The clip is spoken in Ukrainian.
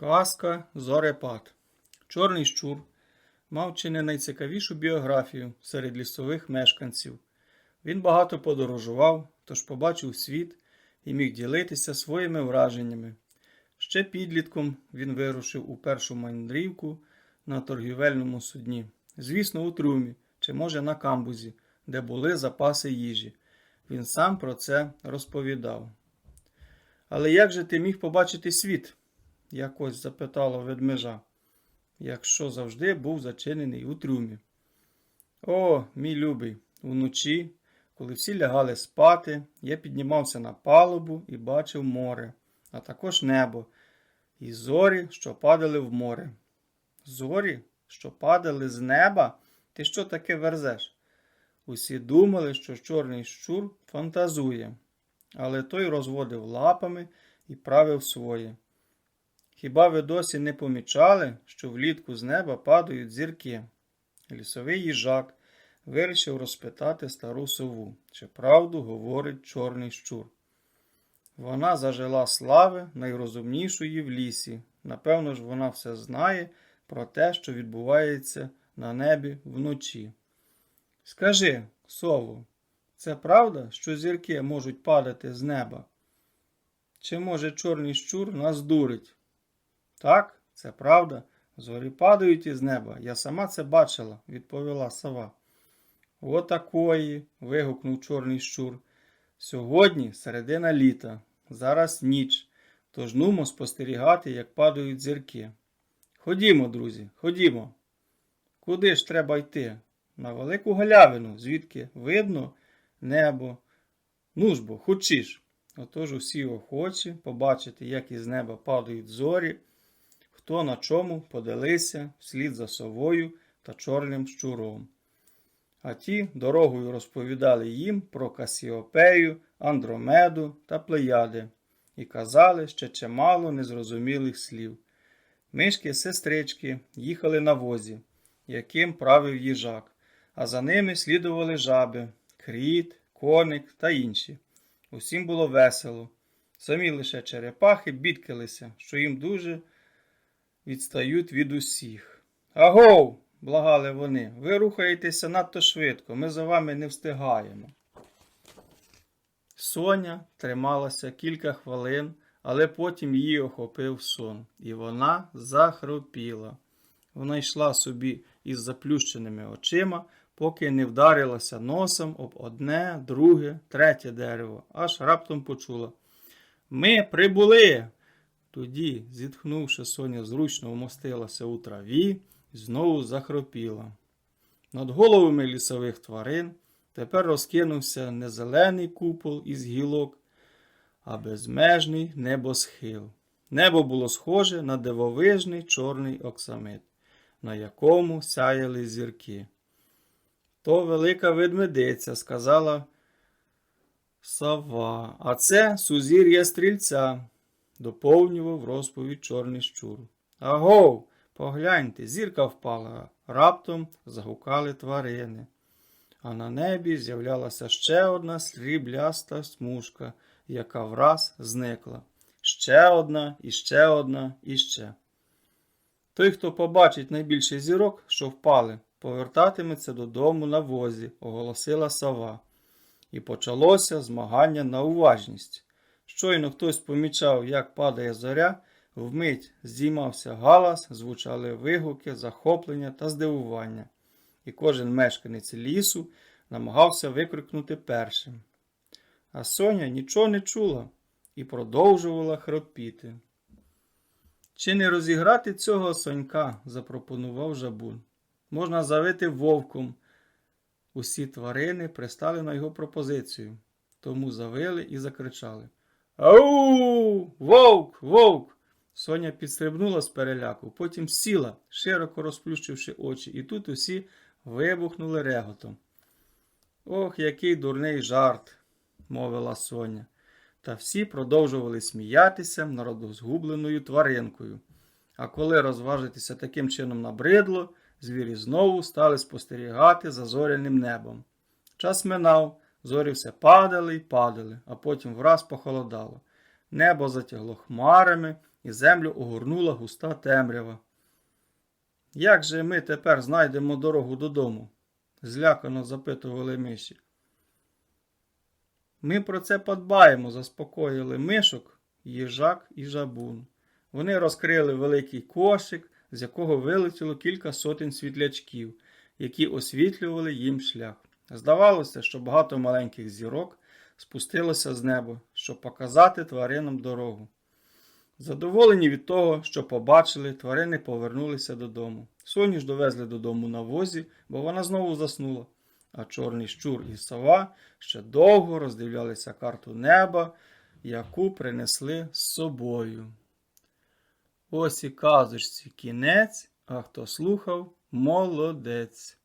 Казка Зорепад. Чорний щур мав чи не найцікавішу біографію серед лісових мешканців. Він багато подорожував, тож побачив світ і міг ділитися своїми враженнями. Ще підлітком він вирушив у першу мандрівку на торгівельному судні. Звісно, у трюмі, чи може на камбузі, де були запаси їжі. Він сам про це розповідав. Але як же ти міг побачити світ? Якось запитала ведмежа, якщо завжди був зачинений у трюмі. О, мій любий, уночі, коли всі лягали спати, я піднімався на палубу і бачив море, а також небо, і зорі, що падали в море. Зорі, що падали з неба? Ти що таке верзеш? Усі думали, що чорний щур фантазує, але той розводив лапами і правив своє. Хіба ви досі не помічали, що влітку з неба падають зірки? Лісовий їжак вирішив розпитати стару сову, чи правду говорить чорний щур. Вона зажила слави найрозумнішої в лісі. Напевно ж, вона все знає про те, що відбувається на небі вночі. Скажи, сово, це правда, що зірки можуть падати з неба? Чи може чорний щур нас дурить? Так, це правда. Зорі падають із неба. Я сама це бачила, відповіла сова. Отакої. вигукнув чорний щур. Сьогодні середина літа, зараз ніч, тож нумо спостерігати, як падають зірки. Ходімо, друзі, ходімо. Куди ж треба йти? На велику галявину, звідки видно небо. Ну ж бо, хочеш. Отож усі охочі побачити, як із неба падають зорі, хто на чому подалися вслід за совою та чорним щуром. А ті дорогою розповідали їм про Касіопею, Андромеду та Плеяди і казали ще чимало незрозумілих слів. Мишки сестрички їхали на возі, яким правив їжак, а за ними слідували жаби, кріт, коник та інші. Усім було весело. Самі лише черепахи бідкалися, що їм дуже відстають від усіх. Агов! благали вони, ви рухаєтеся надто швидко, ми за вами не встигаємо. Соня трималася кілька хвилин, але потім її охопив сон, і вона захропіла. Вона йшла собі із заплющеними очима, поки не вдарилася носом об одне, друге, третє дерево, аж раптом почула. Ми прибули. Тоді, зітхнувши, Соня зручно вмостилася у траві і знову захропіла. Над головами лісових тварин тепер розкинувся не зелений купол із гілок, а безмежний небосхил. Небо було схоже на дивовижний чорний оксамит, на якому сяяли зірки. То велика ведмедиця, сказала сова, а це сузір'я стрільця, доповнював розповідь чорний щур. Агов, погляньте, зірка впала, раптом загукали тварини. А на небі з'являлася ще одна срібляста смужка, яка враз зникла. Ще одна, і ще одна, і ще. Той, хто побачить найбільше зірок, що впали, повертатиметься додому на возі, оголосила сова. І почалося змагання на уважність. Щойно хтось помічав, як падає зоря, вмить здіймався галас, звучали вигуки, захоплення та здивування, і кожен мешканець лісу намагався викрикнути першим. А Соня нічого не чула і продовжувала хропіти. Чи не розіграти цього сонька? запропонував жабун. Можна завити вовком. Усі тварини пристали на його пропозицію, тому завили і закричали. Ау! Вовк! Вовк! Соня підстрибнула з переляку, потім сіла, широко розплющивши очі, і тут усі вибухнули реготом. Ох, який дурний жарт, мовила Соня. Та всі продовжували сміятися над розгубленою тваринкою. А коли розважитися таким чином набридло, звірі знову стали спостерігати за зоряним небом. Час минав, зорі все падали й падали, а потім враз похолодало. Небо затягло хмарами, і землю огорнула густа темрява. Як же ми тепер знайдемо дорогу додому? злякано запитували миші. Ми про це подбаємо, заспокоїли мишок, їжак і жабун. Вони розкрили великий кошик, з якого вилетіло кілька сотень світлячків, які освітлювали їм шлях. Здавалося, що багато маленьких зірок спустилося з неба, щоб показати тваринам дорогу. Задоволені від того, що побачили, тварини повернулися додому. Соню ж довезли додому на возі, бо вона знову заснула. А чорний щур і сова ще довго роздивлялися карту неба, яку принесли з собою. Ось і казочці кінець, а хто слухав, молодець.